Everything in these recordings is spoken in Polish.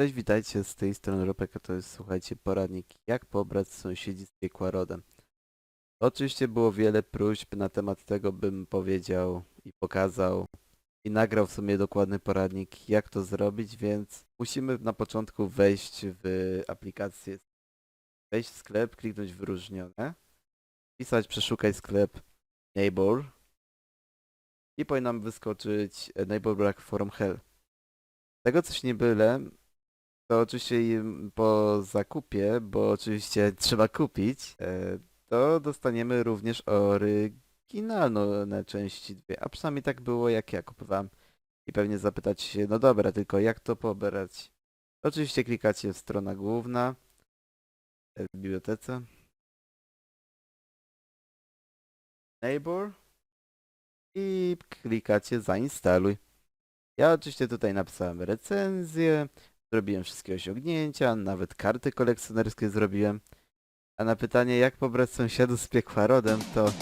Cześć, witajcie, z tej strony Ropek, a to jest, słuchajcie, poradnik jak pobrać sąsiedzi z piekła rodem. Oczywiście było wiele próśb na temat tego, bym powiedział i pokazał i nagrał w sumie dokładny poradnik, jak to zrobić, więc musimy na początku wejść w aplikację, wejść w sklep, kliknąć wyróżnione, wpisać przeszukaj sklep Neighbor i powinien nam wyskoczyć Neighbor Black Forum Hell. Tego coś nie byle, to oczywiście po zakupie, bo oczywiście trzeba kupić, e, to dostaniemy również oryginalne części dwie, a przynajmniej tak było jak ja kupowałem. I pewnie zapytać się, no dobra, tylko jak to pobrać? Oczywiście klikacie strona główna e, w bibliotece. Neighbor i klikacie zainstaluj. Ja oczywiście tutaj napisałem recenzję, Zrobiłem wszystkie osiągnięcia, nawet karty kolekcjonerskie zrobiłem. A na pytanie jak pobrać sąsiadów z piekła rodem to...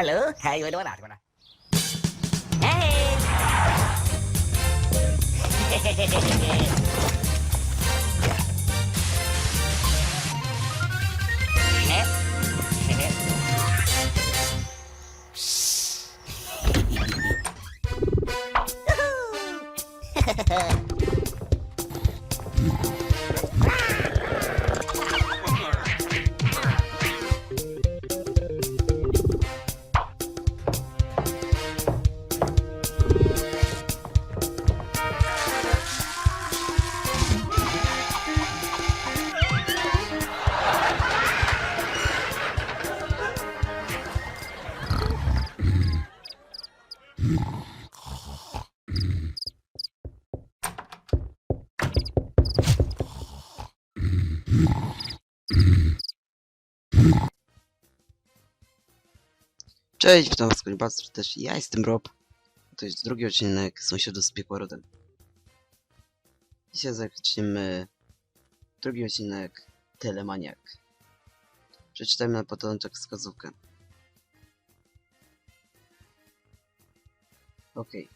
hello hi వెళ్ళి అని ఆడుకున్నా Hey! Cześć, witam was bardzo też ja jestem Rob. To jest drugi odcinek Sąsiadów z piekła rodem. Dzisiaj zaczniemy drugi odcinek Telemaniak. Przeczytajmy na początek wskazówkę. Okej.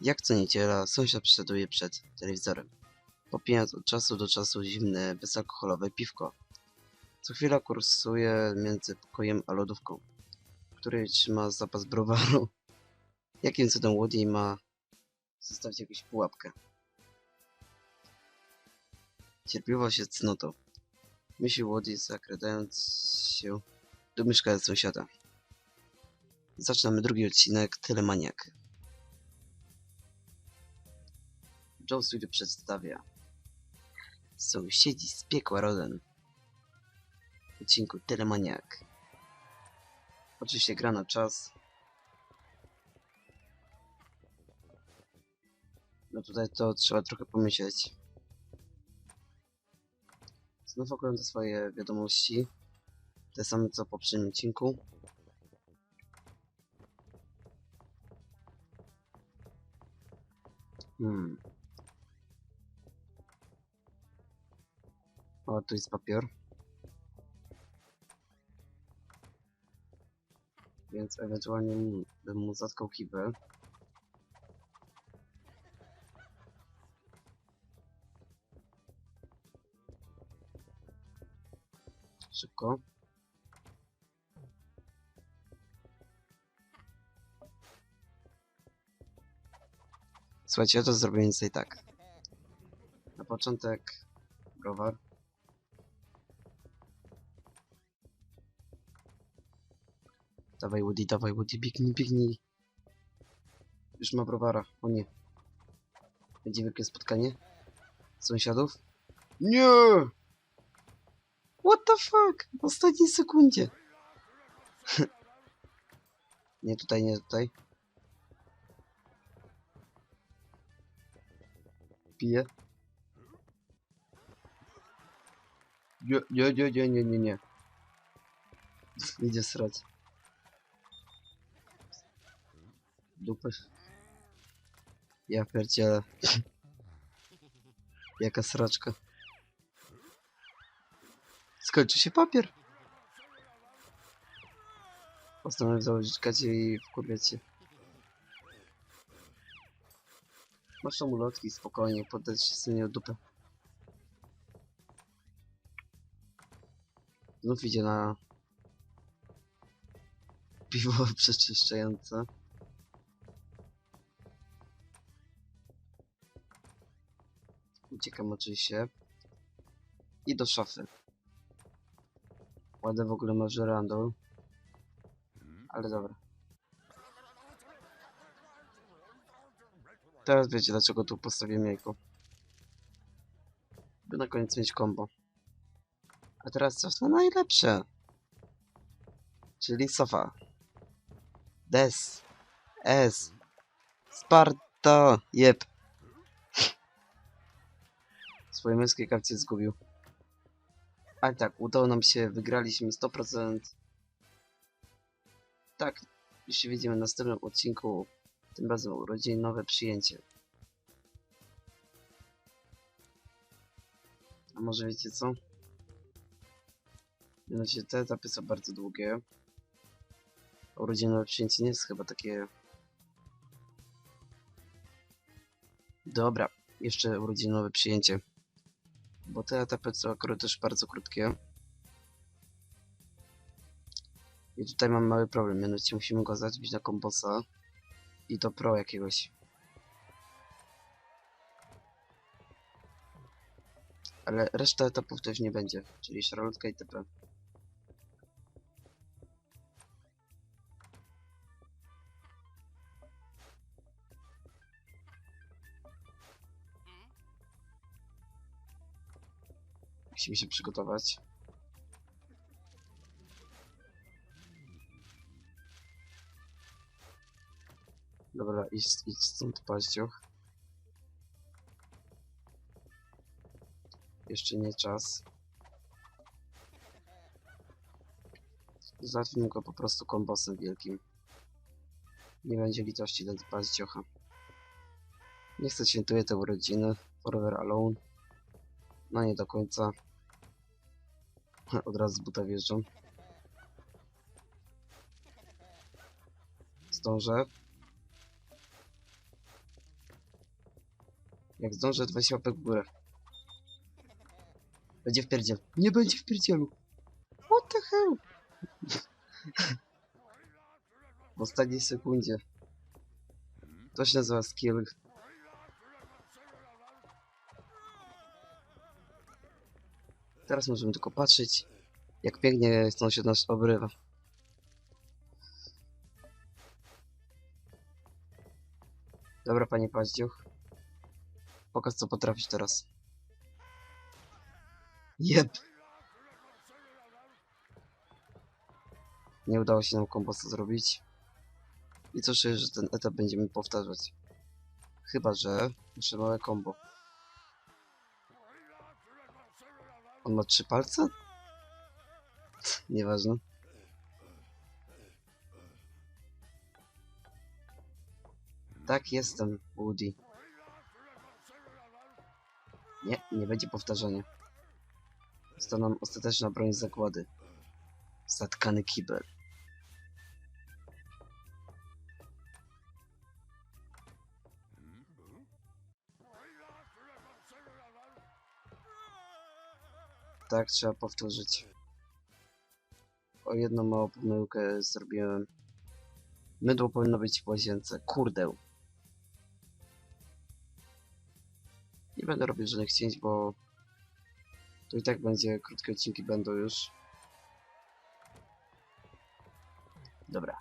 Jak co niedziela sąsiad przesaduje przed telewizorem, popijając od czasu do czasu zimne, bezalkoholowe piwko. Co chwila kursuje między pokojem a lodówką której trzyma zapas browaru. Jakim cudem łodziej ma zostawić jakąś pułapkę? Cierpliwość jest cnotą. Myśli łodziej zakradając się do mieszkania sąsiada. Zaczynamy drugi odcinek Telemaniak. Joe Studio przedstawia Sąsiedzi z piekła rodem w odcinku Telemaniak. Oczywiście gra na czas. No tutaj to trzeba trochę pomyśleć. Znów oglądam swoje wiadomości. Te same co w poprzednim odcinku. Hmm. O, tu jest papier. Więc ewentualnie bym mu zatkał kibel. Szybko. Słuchajcie, ja to zrobię więcej tak. Na początek browar. Dawaj Woody, dawaj Woody, biegnij, biegnij. Już ma browara, o nie. Będzie wielkie spotkanie sąsiadów. Nie! What the fuck? W ostatniej sekundzie. nie tutaj, nie tutaj. Piję. Nie, nie, nie, Dupy. Ja pierdzielę. Jaka sraczka. Skończy się papier. Postanowię założyć kacie i wkurwiać się. Masz ulotki, spokojnie, poddać się synie dupę. Znów idzie na piwo przeczyszczające. Uciekam oczywiście. I do szafy. Ładne w ogóle ma żerandol. Ale dobra. Teraz wiecie dlaczego tu postawiłem jajko. By na koniec mieć combo. A teraz coś na najlepsze. Czyli sofa. Des. S. Sparta. Jep. Swoje męskie karcie zgubił. Ale tak, udało nam się, wygraliśmy 100%. Tak, już się widzimy w następnym odcinku. Tym razem urodzinowe przyjęcie. A może wiecie co? Mianowicie te etapy są bardzo długie. Urodzinowe przyjęcie nie jest chyba takie... Dobra, jeszcze urodzinowe przyjęcie. Bo te etapy są akurat też bardzo krótkie. I tutaj mam mały problem, mianowicie musimy go zabić na kombosa i do pro jakiegoś. Ale reszta etapów też nie będzie, czyli Charlotte itp. Musimy się przygotować. Dobra, idź, idź stąd paździoch. Jeszcze nie czas. Załatwimy go po prostu kombosem wielkim. Nie będzie litości dla paździocha. Nie chcę świętuję te urodziny. Forever Alone. No nie do końca. Od razu z buta wjeżdżam. Zdążę. Jak zdążę, 20 łapek w górę. Będzie w pierdziel. Nie będzie w pierdzielu. What the hell? w ostatniej sekundzie. To się nazywa skill. Teraz możemy tylko patrzeć, jak pięknie sąsiad nasz obrywa. Dobra, panie Paździuch. Pokaż, co potrafisz teraz. Jep. Nie udało się nam kombosa zrobić. I czuję, że ten etap będziemy powtarzać. Chyba, że nasze małe kombo. On ma trzy palce? Nieważne. Tak, jestem, Woody. Nie, nie będzie powtarzania. Zostaną ostateczna broń zakłady. Zatkany kibel. Tak, trzeba powtórzyć. O jedną małą pomyłkę zrobiłem. Mydło powinno być w łazience. Kurde. Nie będę robił żadnych cięć, bo to i tak będzie, krótkie odcinki będą już. Dobra.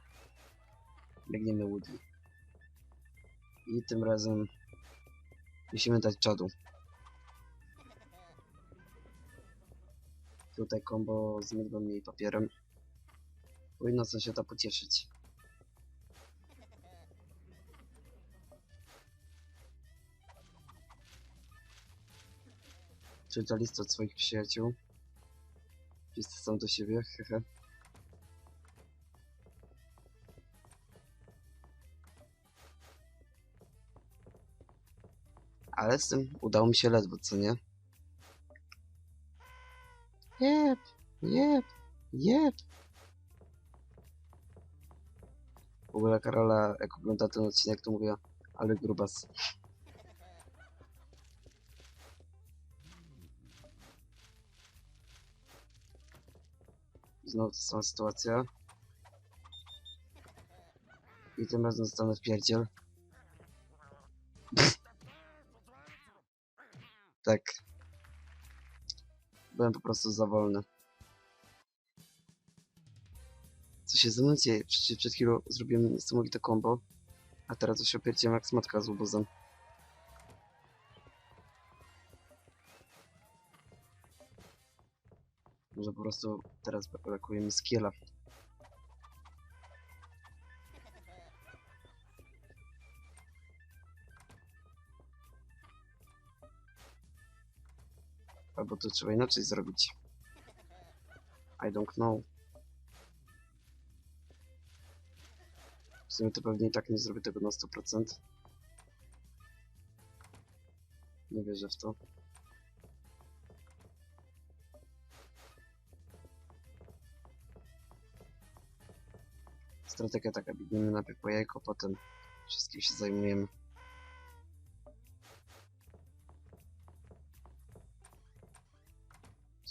Biegniemy Woody. I tym razem musimy dać czadu. Tutaj combo z mydłem i papierem. Powinno sąsiada pocieszyć. Czyta list od swoich przyjaciół. Wszyscy są do siebie, hehe. Ale z tym udało mi się ledwo, co nie? Jep, jep, jep. W ogóle Karola, jak ogląda ten odcinek, to mówię, ale grubas. Znowu ta sama sytuacja. I tym razem zostanę w pierdziel. Byłem po prostu za wolny. Co się ze mną dzieje? Przecież przed chwilą zrobiłem niesamowite combo, a teraz się opierdziłem jak smatka z łobuzem. Może po prostu teraz brakuje mi skilla. Albo to trzeba inaczej zrobić. I don't know. W sumie to pewnie i tak nie zrobię tego na 100%. Nie wierzę w to. Strategia taka, biegniemy najpierw po jajko, potem wszystkim się zajmujemy.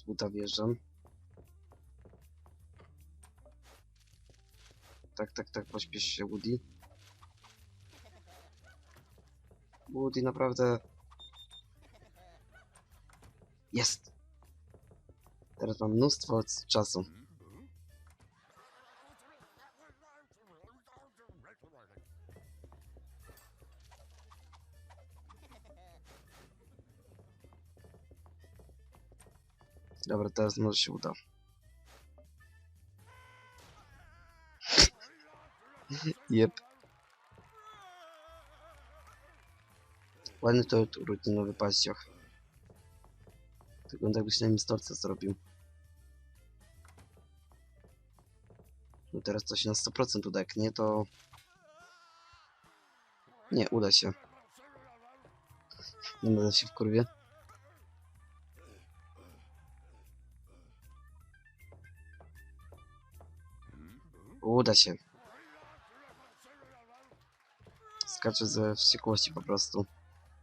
Buta wjeżdżam. Tak, tak, tak, pośpiesz się, Woody. Woody, naprawdę... Jest! Teraz mam mnóstwo czasu. Dobra, teraz może się uda. Jep. Ładny to rutynowy paździoch. Wygląda jakbyś na nim storce zrobił. No teraz to się na 100% uda, jak nie to... Nie, uda się. Nie będę się w kurwie. Uda się. Skacze ze wściekłości po prostu.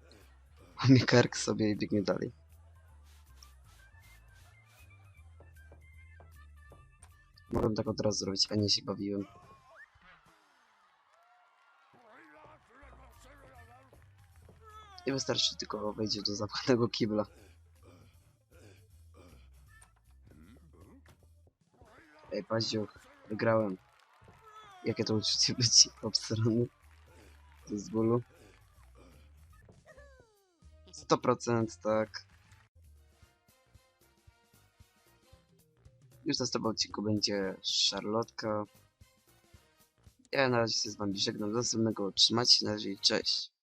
Łamie kark sobie i biegnie dalej. Mogłem tak od razu zrobić, a nie się bawiłem. I wystarczy tylko wejdzie do zapchanego kibla. Ej, Paździoch, wygrałem. Jakie to uczucie być obsrany? Z bólu? 100% tak. Już na następnym odcinku będzie Szarlotka. Ja na razie się z wami żegnam. Do następnego. Trzymajcie się na razie cześć.